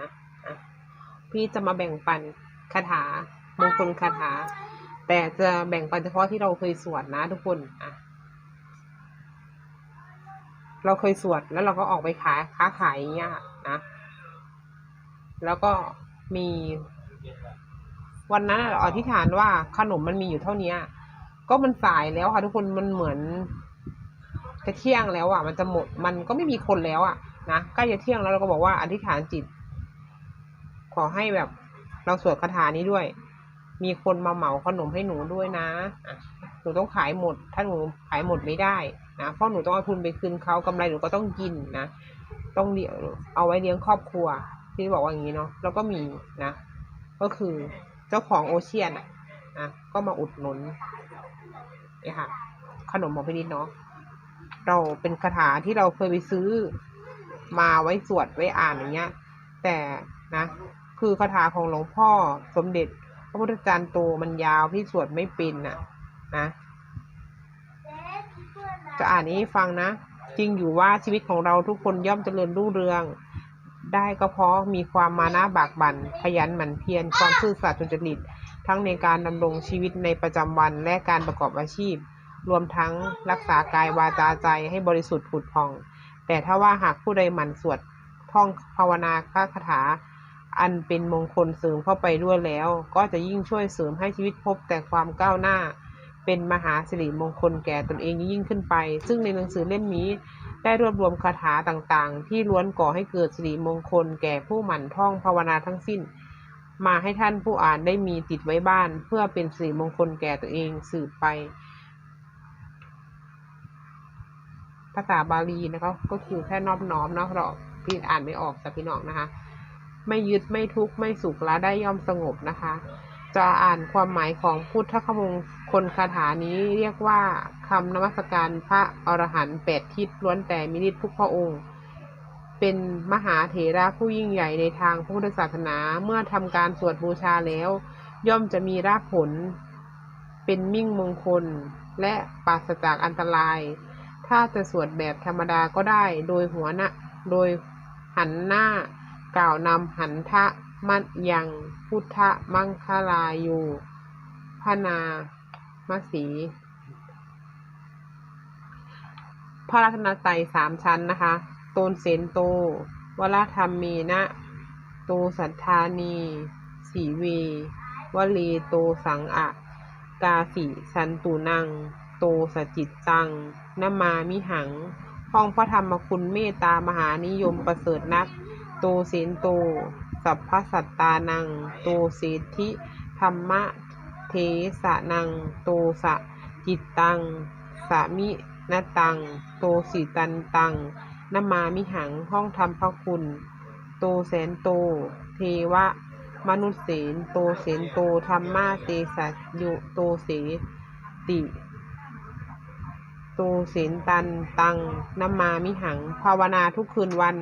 นะอะพี่จะมาแบ่งปันคาถามงคลคาถา แต่จะแบ่งปันเฉพาะที่เราเคยสวดนะทุกคนอะเราเคยสวดแล้วเราก็ออกไปขายค้าขายอย่างเงี้ยนะแล้วก็มี วันนั้นเราอธิษฐานว่าขนมมันมีอยู่เท่านี้ก็มันสายแล้วค่ะทุกคนมันเหมือนจะเที่ยงแล้วอะ มันจะหมดมันก็ไม่มีคนแล้วอะนะใกล้จะเที่ยงแล้วเราก็บอกว่าอธิษฐานจิต ขอให้แบบเราสวดคาถานี้ด้วย มีคนมาเหมาขนมให้หนูด้วยนะหนูต้องขายหมด ถ้าหนูขายหมดไม่ได้นะเพราะหนูต้องเอาทุนไปคืนเขากำไรหนูก็ต้องกินนะต้องเเอาไว้เลี้ยงครอบครัว ที่บอกว่าอย่างนี้เนาะแล้วก็มีนะ ก็คือเจ้าของโอเชียนอะนะก็มาอุดหนุนเนี่ยค่ะ ขนมของพี่นิดเนาะเราเป็นคาถาที่เราเคยไปซื้อ มาไว้สวดไว้อ่านอย่างเงี้ย แต่นะ คือคาถาของหลวงพ่อสมเด็จ พระพุทธจารย์โตมันยาวพี่สวดไม่เป็นน่ะนะจะอ่านนี้ฟังนะ จริงอยู่ว่าชีวิตของเราทุกคนย่อมเจริญรุ่งเรือง ได้ก็เพราะมีความมานะบากบัน่นขยันหมั่นเพียรความซื่อสัตย์สุจริต ทั้งในการดำรงชีวิตในประจำวันและการประกอบอาชีพ รวมทั้งรักษากายวาจาใจให้บริสุทธิ์ผุดผ่อง แต่ถ้าว่าหากผู้ใดหมั่นสวดท่องภาวนาคาถา อันเป็นมงคลเสริมเข้าไปด้วยแล้ว ก็จะยิ่งช่วยเสริมให้ชีวิตพบแต่ความก้าวหน้า เป็นมหาสิริมงคลแก่ตนเองยิ่งขึ้นไป ซึ่งในหนังสือเล่มนี้ได้รวบรวมคาถาต่างๆ ที่ล้วนก่อให้เกิดสิริมงคลแก่ผู้หมั่นท่องภาวนาทั้งสิ้น มาให้ท่านผู้อ่านได้มีติดไว้บ้าน เพื่อเป็นสิริมงคลแก่ตัวเองสืบไปภาษาบาลีนะคะก็คือแค่นอบน้อมเนาะเราพี่อ่านไม่ออกแต่พี่น้องนะคะ ไม่ยึดไม่ทุกข์ไม่สุขละได้ย่อมสงบนะคะ จะอ่านความหมายของพุทธคมงคลคาถานี้เรียกว่าคำนมัสการพระอรหันต์แปดทิศล้วนแต่มีฤทธิ์ทุกพระองค์เป็นมหาเถระผู้ยิ่งใหญ่ในทางพุทธศาสนาเมื่อทำการสวดบูชาแล้ว ย่อมจะมีรากผล เป็นมิ่งมงคล และปราศจากอันตราย ถ้าจะสวดแบบธรรมดาก็ได้ โดยหัวหน้าโดยหันหน้า กล่าวนำหันทะมัดยังพุทธมังคลายูพนามสีพระรัตนตรัยสามชั้นนะคะโตนเสนโตวรธรรมมีนะโตสัทธานีสีเววลีโตสังอะ กาสิสันตุนัง โตสจิตตังนมามิหัง ห้องพระธรรมคุณเมตตามหานิยมประเสริฐนัก ตเสนโตสัพพสัตตานังโตเศรษฐิธรรมะเทสะนังโตสะจิตตัง สามินตังโตสีตันตังนมามิหังห้องธรรมพระคุณโตแสนโตเทวะ มนุษย์เสนโตเสนโตธรรมาเตสัยุโตเสติโตเสนตันตังนัมมามิหัง ภาวนาทุกคืนวัน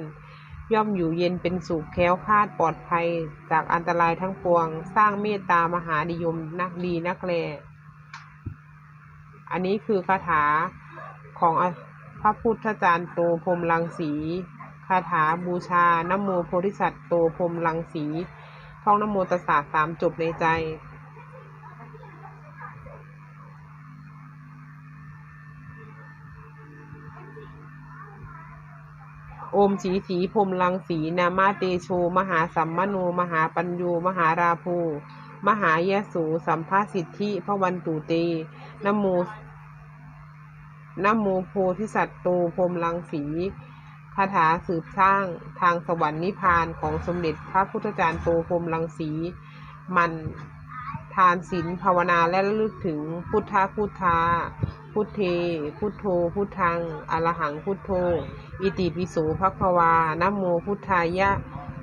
ย่อมอยู่เย็นเป็นสุขแคล้วคลาดปลอดภัย จากอันตรายทั้งปวง สร้างเมตตามหานิยมนักดีนักแล อันนี้คือคาถาของพระพุทธจารย์โตพรมลังสีคาถาบูชานโมโพธิสัตว์โตพรมลังสีท่องนโมตัสสะสามจบในใจ โอมสีสีพรมลังสีนามาเตโช มหาสัมมโน มหาปัญญูมหาราภูมหายสูสัมภาสิทธิพระวันตุเตนโมนโมโพธิสัตว์โตพรมลังสีคาถาสืบสร้างทางสวรรค์นิพพานของสมเด็จพระพุทธจารย์โตพรมลังสี มันทานศีลภาวนาและระลึกถึงพุทธพุทธา พุทเท พุทโธ พุทธัง อรหังพุทโธ อิติปิโสภควานโมพุทธายะ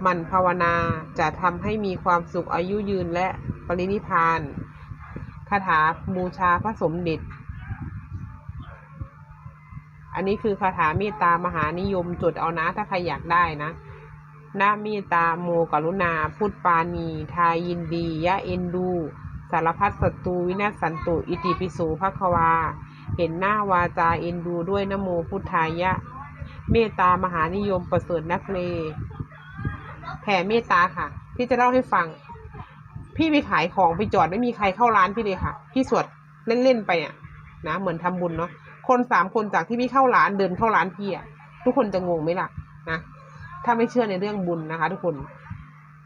มันภาวนาจะทำให้มีความสุขอายุยืนและปรินิพานคาถาบูชาพระสมเด็จ อันนี้คือคาถาเมตตามหานิยมจดเอานะ ถ้าใครอยากได้นะนะเมตตาโมกรุณา พุทธปานี ทายินดี ยะเอ็นดู สารพัดศัตรูวินาศสันตุ อิติปิโสภควา เห็นหน้าวาจาเอ็นดูด้วยนโมพุทธายะ เมตตามหานิยมประเสริฐนักเล แผ่เมตตาค่ะพี่จะเล่าให้ฟัง พี่ไปขายของไปจอดไม่มีใครเข้าร้านพี่เลยค่ะ พี่สวดเล่นๆไปอะนะเหมือนทำบุญเนาะคนสามคนจากที่พี่เข้าร้านเดินเข้าร้านพี่อะทุกคนจะงงไหมล่ะนะถ้าไม่เชื่อในเรื่องบุญนะคะ ทุกคน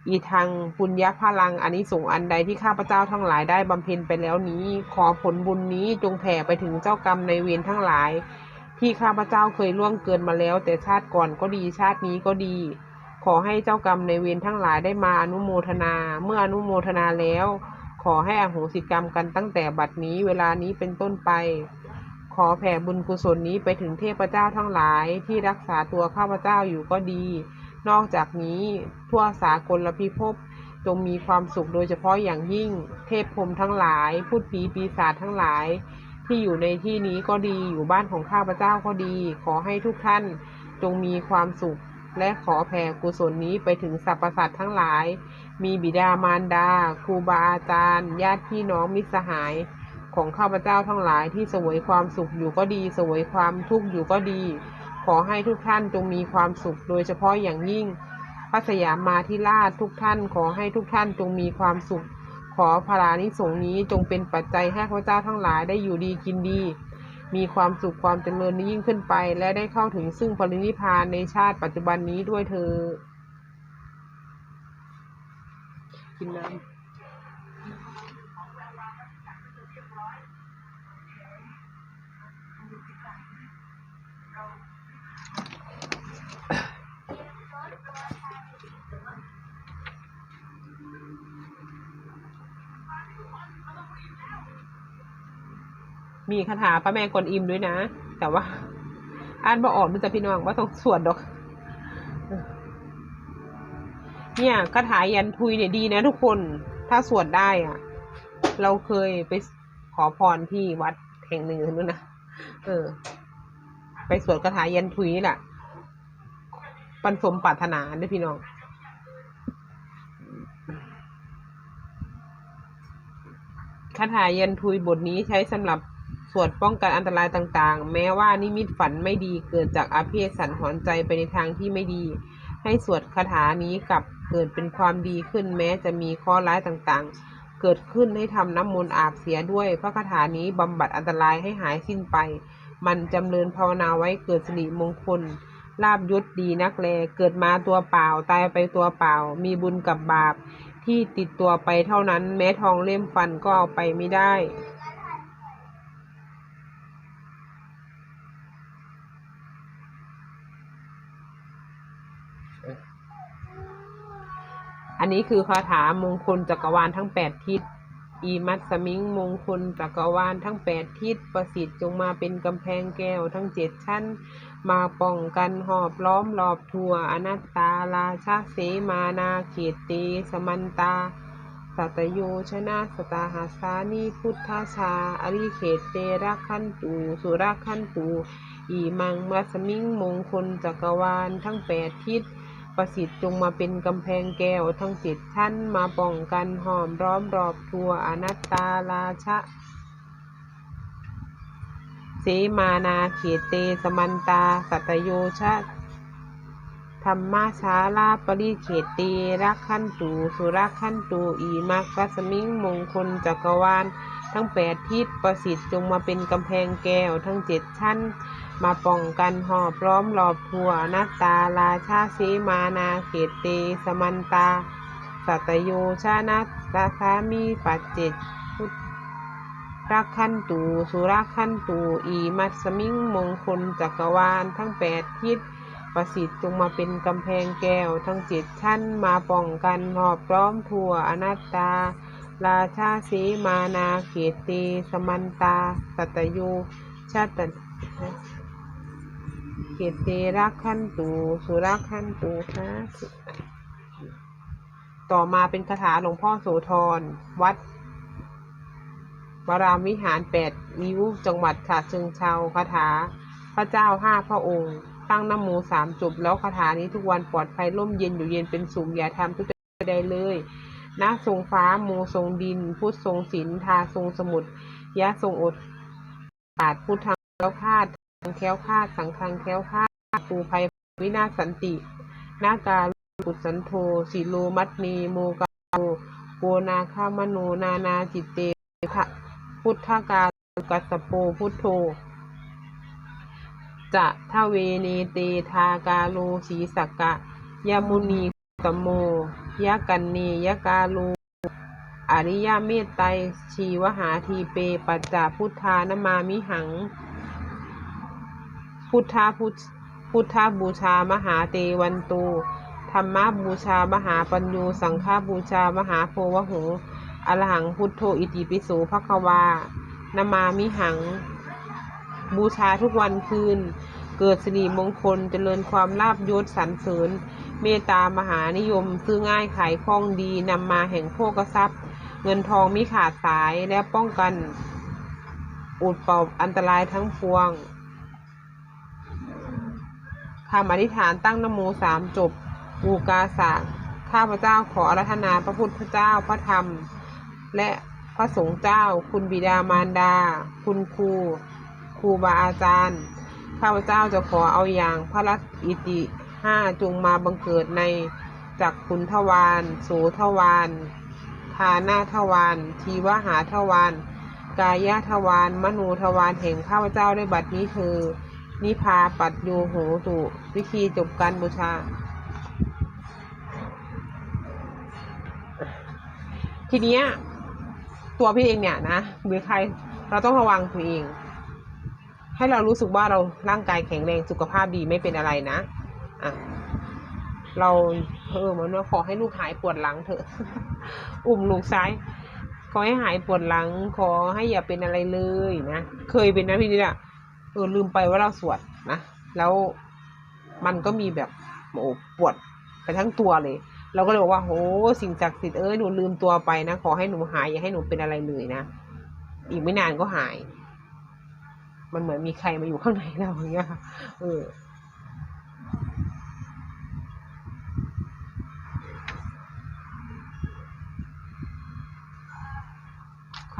อีทางปุญญาพลังอันนี้ส่งอันใดที่ข้าพเจ้าทั้งหลายได้บำเพ็ญไปแล้วนี้ ขอผลบุญนี้จงแผ่ไปถึงเจ้ากรรมในเวรทั้งหลาย ที่ข้าพเจ้าเคยล่วงเกินมาแล้ว แต่ชาติก่อนก็ดีชาตินี้ก็ดี ขอให้เจ้ากรรมในเวรทั้งหลายได้มาอนุโมทนา เมื่ออนุโมทนาแล้ว ขอให้อโหสิกรรมกันตั้งแต่บัดนี้เวลานี้เป็นต้นไป ขอแผ่บุญกุศลนี้ไปถึงเทพเจ้าทั้งหลายที่รักษาตัวข้าพเจ้าอยู่ก็ดี นอกจากนี้ทั่วสากลพิภพจงมีความสุขโดยเฉพาะอย่างยิ่ง เทพพรมทั้งหลาย พูดผีปีศาจทั้งหลาย ที่อยู่ในที่นี้ก็ดีอยู่บ้านของข้าพเจ้าก็ดี ขอให้ทุกท่านจงมีความสุข และขอแผ่กุศลนี้ไปถึงสรรพสัตว์ทั้งหลาย มีบิดามารดาครูบาอาจารย์ ญาติพี่น้องมิตรสหาย ของข้าพเจ้าทั้งหลายที่สวยความสุขอยู่ก็ดี สวยความทุกข์อยู่ก็ดี ขอให้ทุกท่านจงมีความสุข โดยเฉพาะอย่างยิ่ง พระสยามมาธิราชทุกท่านขอให้ทุกท่านจงมีความสุข ขอพรานิสงนี้จงเป็นปัจจัยให้ข้าพเจ้าทั้งหลายได้อยู่ดีกินดี มีความสุขความเจริญยิ่งขึ้นไป และได้เข้าถึงซึ่งปรินิพพานในชาติปัจจุบันนี้ด้วยเธอกินน้ำ มีคาถาพระแม่กวนอิมด้วยนะ แต่ว่า อ่านบ่ออกมันจะพี่น้องว่าต้องสวดดอก เนี่ยคาถายันทุยเนี่ยดีนะทุกคน ถ้าสวดได้อะ เราเคยไปขอพรที่วัดแห่งหนึ่งนู้นนะ เออ ไปสวดคาถายันทุยนี่แหละปันสมปรารถนาด้วยพี่น้องคาถายันทุยบทนี้ใช้สำหรับ สวดป้องกันอันตรายต่างๆ แม้ว่านิมิตฝันไม่ดีเกิดจากอาเพศสันหอนใจไปในทางที่ไม่ดี ให้สวดคาถานี้กลับเกิดเป็นความดีขึ้นแม้จะมีข้อร้ายต่างๆ เกิดขึ้นให้ทำน้ำมนต์อาบเสียด้วย พระคาถานี้บำบัดอันตรายให้หายสิ้นไป มันจำเริญภาวนาไว้เกิดสิริมงคลลาบยศดีนักแล เกิดมาตัวเปล่าตายไปตัวเปล่า มีบุญกับบาป ที่ติดตัวไปเท่านั้น แม้ทองเล่มฟันก็เอาไปไม่ได้ อันนี้คือคาถามงคลจักรวาลทั้งแปดทิศ อีมัตสมิงมงคลจักรวาลทั้งแปดทิศประสิทธิ์จงมาเป็นกำแพงแก้วทั้งเจ็ดชั้น มาป้องกันหอบล้อมรอบทั่วอนัตตาราชาเสมานาเขตเตสมันตาสัตโยชนะสตาหาสานีพุทธาชา อริเขตเตระขันตู สุรขันตู อีมังมัสมิงมงคลจักรวาลทั้งแปดทิศ ประสิทธิ์จงมาเป็นกำแพงแก้วทั้งเจ็ดชั้นมาป้องกันหอมร้อมรอบทั่วอนัตตาราชะเสมานาเขตเตสมันตา สัตโยชะธรรมาชาลาปริเขตเตรักขันตูสุรักขันตูอีมักกัสมิงมงคลจักรวาล ทั้งแปดทิศประสิทธิ์จงมาเป็นกำแพงแก้วทั้งเจ็ดชั้น มาป้องกันหอบล้อมรอบทั่วนัตตาราชาเสมานาเขตเต สมันตา สัตโยชานัตาคามีปัจเจตพุทธรักขันตูสุรักขันตูอีมัสมิงมงคลจักรวาลทั้งแปดทิศประสิทธิ์จงมาเป็นกำแพงแก้วทั้งเจ็ดชั้นมาป้องกันหอบล้อมทั่วอนัตตา ราชาเสมานาเขตเตสมันตา สัตโยชาตเขตเตรักขันตู สุรักขันตูนะต่อมาเป็นคาถาหลวงพ่อโสธร วัดวรามวิหารแปดวิวจังหวัดฉะเชิงเทราคาถา พระเจ้าห้าพระองค์ ตั้งนโมสามจบแล้วคาถานี้ทุกวันปลอดภัยร่มเย็นอยู่เย็นเป็นสุขอย่าทำทุกใดเลย นะทรงฟ้าโมทรงดิน พุทธทรงศิลทาทรงสมุทรยะทรงอดปาดพุทธังแคล้วคาดทางแค้วคาดสังฆังแค้วคาดปูภัยวินาศสันตินาการปุสันโทสิโลมัตนีโมกาโลโกนาคามโนนานาจิตเตะพุทธกากัสโปพุทโธจะทะเวเนเตทากาโลสีสกกะยมุนีตโม ยะกันเนยกาโลอริยเมตไตรชีวหาทีเป ปัจจาพุทธานมามิหัง พุทธาพุทธพุทธบูชามหาเตวันโตธรรมบูชามหาปัญโยสังฆบูชามหาโพวโหอรหังพุทโธอิติปิโสภควานามามิหัง บูชาทุกวันคืน เกิดสิริมงคลเจริญความลาบยศสรรเสริญ เมตตามหานิยมซื้อง่ายขายคล่องดีนำมาแห่งโภกทรัพย์ เงินทองมิขาดสายและป้องกัน อุดเป่าอันตรายทั้งปวงคำอธิษฐานตั้งนโมสามจบอูกาสะข้าพเจ้าขออารัธนาพระพุทธเจ้าพระธรรม และพระสงฆ์เจ้า คุณบิดามารดา คุณครู ครูบาอาจารย์ ข้าพเจ้าจะขอเอาอย่างพระรัตอิติ ห้าจงมาบังเกิดในจักขุนทวารโสทวารทานาทวารทีวหาทวารกายทวารมโนทวารแห่งข้าพเจ้าได้บัดนี้เธอนิพาปัดโยโหตุวิธีจบการบูชา ทีเนี้ย ตัวพี่เองเนี่ยนะหรือใครเราต้องระวังตัวเอง ให้เรารู้สึกว่าเราร่างกายแข็งแรงสุขภาพดีไม่เป็นอะไรนะ อะเราเออเหมันว่าขอให้ลูกหายปวดหลังเถอะ อุ่มลูกซ้าย ขอให้หายปวดหลัง ขอให้อย่าเป็นอะไรเลยนะ เคยเป็นนะพี่นิดอะเออลืมไปว่าเราสวดนะ แล้วมันก็มีแบบโอ้ปวดไปทั้งตัวเลย เราก็เลยบอกว่าโหสิ่งศักดิ์สิทธิ์เอ้ยหนูลืมตัวไปนะขอให้หนูหายอย่าให้หนูเป็นอะไรเลยนะอีกไม่นานก็หาย มันเหมือนมีใครมาอยู่ข้างในเราอย่างเงี้ยค่ะเออ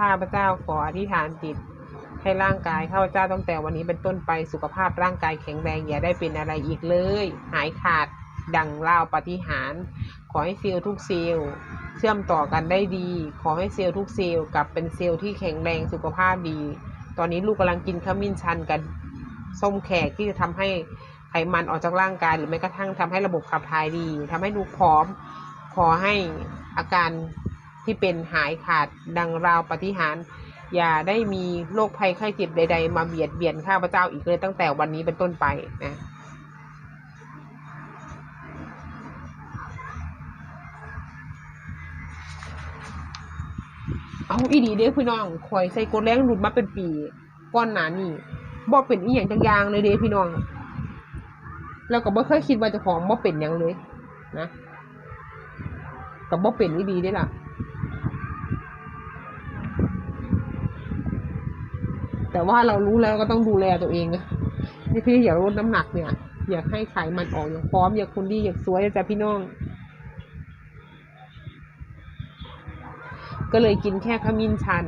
ข้าพเจ้าขออธิษฐานจิต ให้ร่างกายข้าพเจ้าตั้งแต่วันนี้เป็นต้นไปสุขภาพร่างกายแข็งแรงอย่าได้เป็นอะไรอีกเลย หายขาดดังเล่าปฏิหารขอให้เซลล์ทุกเซลล์เชื่อมต่อกันได้ดี ขอให้เซลล์ทุกเซลล์กลับเป็นเซลล์ที่แข็งแรงสุขภาพดี ตอนนี้ลูกกำลังกินขมิ้นชันกันส้มแขกที่จะทำให้ไขมันออกจากร่างกายหรือแม้กระทั่งทำให้ระบบขับถ่ายดีทำให้ลูกพร้อม ขอให้อาการ ที่เป็นหายขาดดังราวปฏิหารอย่าได้มีโรคภัยไข้เจ็บใด ๆ มาเบียดเบียนข้าพเจ้าอีกเลยตั้งแต่วันนี้เป็นต้นไปนะเอาอีดีเด้พี่น้องคอยใส่กดแรงหลุดมาเป็นปีก้อนหนานี่บ่เป็นอีหยังจังยางเลยเด้พี่น้อง แล้วก็บ่เคยคิดว่าจะของบ่เป็นหยังเลย นะก็บ่เป็นอีดีได้ล่ะ แต่ว่าเรารู้แล้วก็ต้องดูแลตัวเองนะนี่พี่อย่าลดน้ำหนักเนี่ย อยากให้ไขมันออกอย่างพร้อมอยากคนดีอยากสวยจ้ะพี่น้อง ก็เลยกินแค่ขมิ้นชัน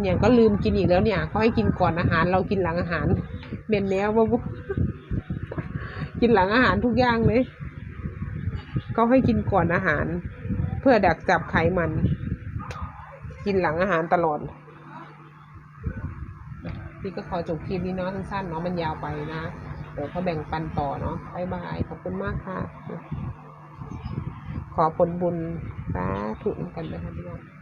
เนี่ยก็ลืมกินอีกแล้วเนี่ยเขาให้กินก่อนอาหารเรากินหลังอาหารเมนแนวว่ากินหลังอาหารทุกอย่างเลยเขาให้กินก่อนอาหาร เพื่อดักจับไขมัน กินหลังอาหารตลอด พี่ก็ขอจบคลิปนี้เนาะสั้นๆเนาะมันยาวไปนะ เดี๋ยวเขาแบ่งปันต่อเนาะบายบาย ขอบคุณมากค่ะ ขอผลบุญสาธุกันนะคะพี่น้อง